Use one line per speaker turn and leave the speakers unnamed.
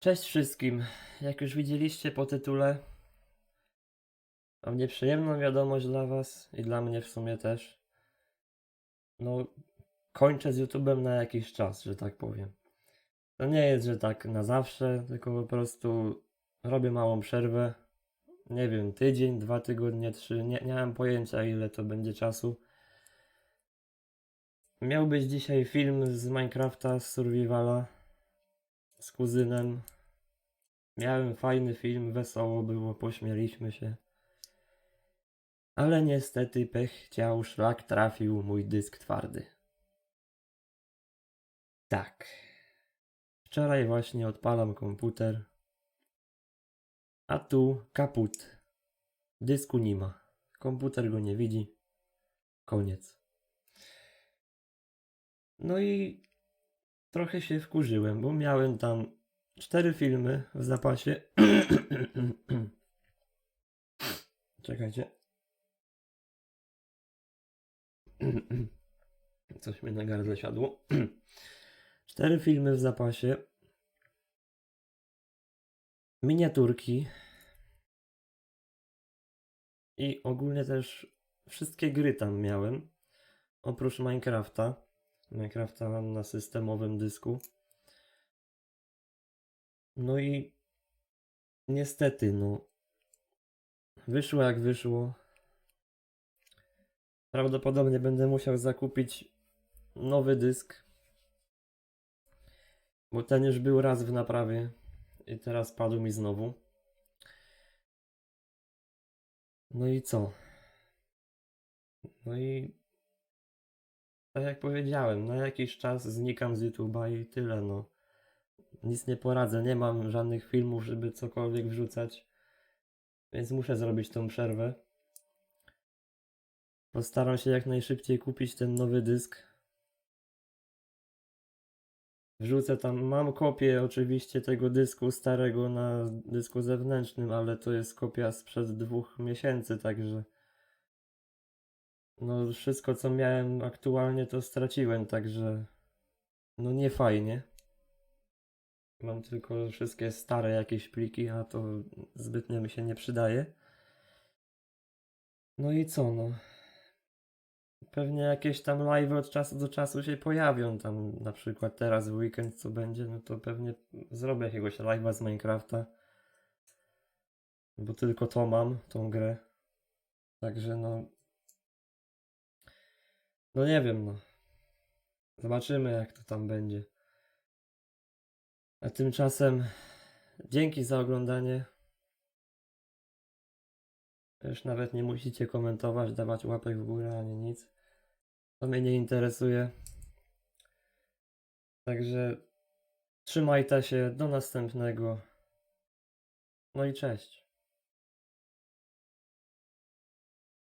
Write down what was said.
Cześć wszystkim. Jak już widzieliście po tytule, mam nieprzyjemną wiadomość dla Was i dla mnie w sumie też. No, kończę z YouTube'em na jakiś czas, że tak powiem. To nie jest, że tak na zawsze, tylko po prostu robię małą przerwę. Nie wiem, tydzień, dwa tygodnie, trzy, nie, nie mam pojęcia ile to będzie czasu. Miał być dzisiaj film z Minecrafta, z Survivala, z kuzynem. Miałem fajny film, wesoło było, pośmieliśmy się. Ale niestety pech chciał, szlak trafił mój dysk twardy. Tak. Wczoraj właśnie odpalam komputer. A tu kaput. Dysku nie ma. Komputer go nie widzi. Koniec. No i trochę się wkurzyłem, bo miałem tam cztery filmy w zapasie. Czekajcie. Coś mi na gardle siadło. Cztery filmy w zapasie. Miniaturki. I ogólnie też wszystkie gry tam miałem. Oprócz Minecrafta. Minecrafta mam na systemowym dysku. No i niestety, no. Wyszło jak wyszło. Prawdopodobnie będę musiał zakupić nowy dysk. Bo ten już był raz w naprawie i teraz padł mi znowu. No i co? No i tak jak powiedziałem, na jakiś czas znikam z YouTube'a i tyle, no. Nic nie poradzę, nie mam żadnych filmów, żeby cokolwiek wrzucać, więc muszę zrobić tą przerwę. Postaram się jak najszybciej kupić ten nowy dysk. Wrzucę tam, mam kopię oczywiście tego dysku starego na dysku zewnętrznym, ale to jest kopia sprzed dwóch miesięcy, także no wszystko co miałem aktualnie to straciłem, także no nie fajnie. Mam tylko wszystkie stare jakieś pliki, a to zbytnio mi się nie przydaje. No i co no? Pewnie jakieś tam live od czasu do czasu się pojawią. Tam na przykład teraz w weekend co będzie, no to pewnie zrobię jakiegoś live'a z Minecrafta. Bo tylko to mam, tą grę. Także no. No nie wiem, no. Zobaczymy jak to tam będzie. A tymczasem dzięki za oglądanie. Już nawet nie musicie komentować, dawać łapek w górę ani nic. To mnie nie interesuje. Także trzymajcie się, do następnego. No i cześć.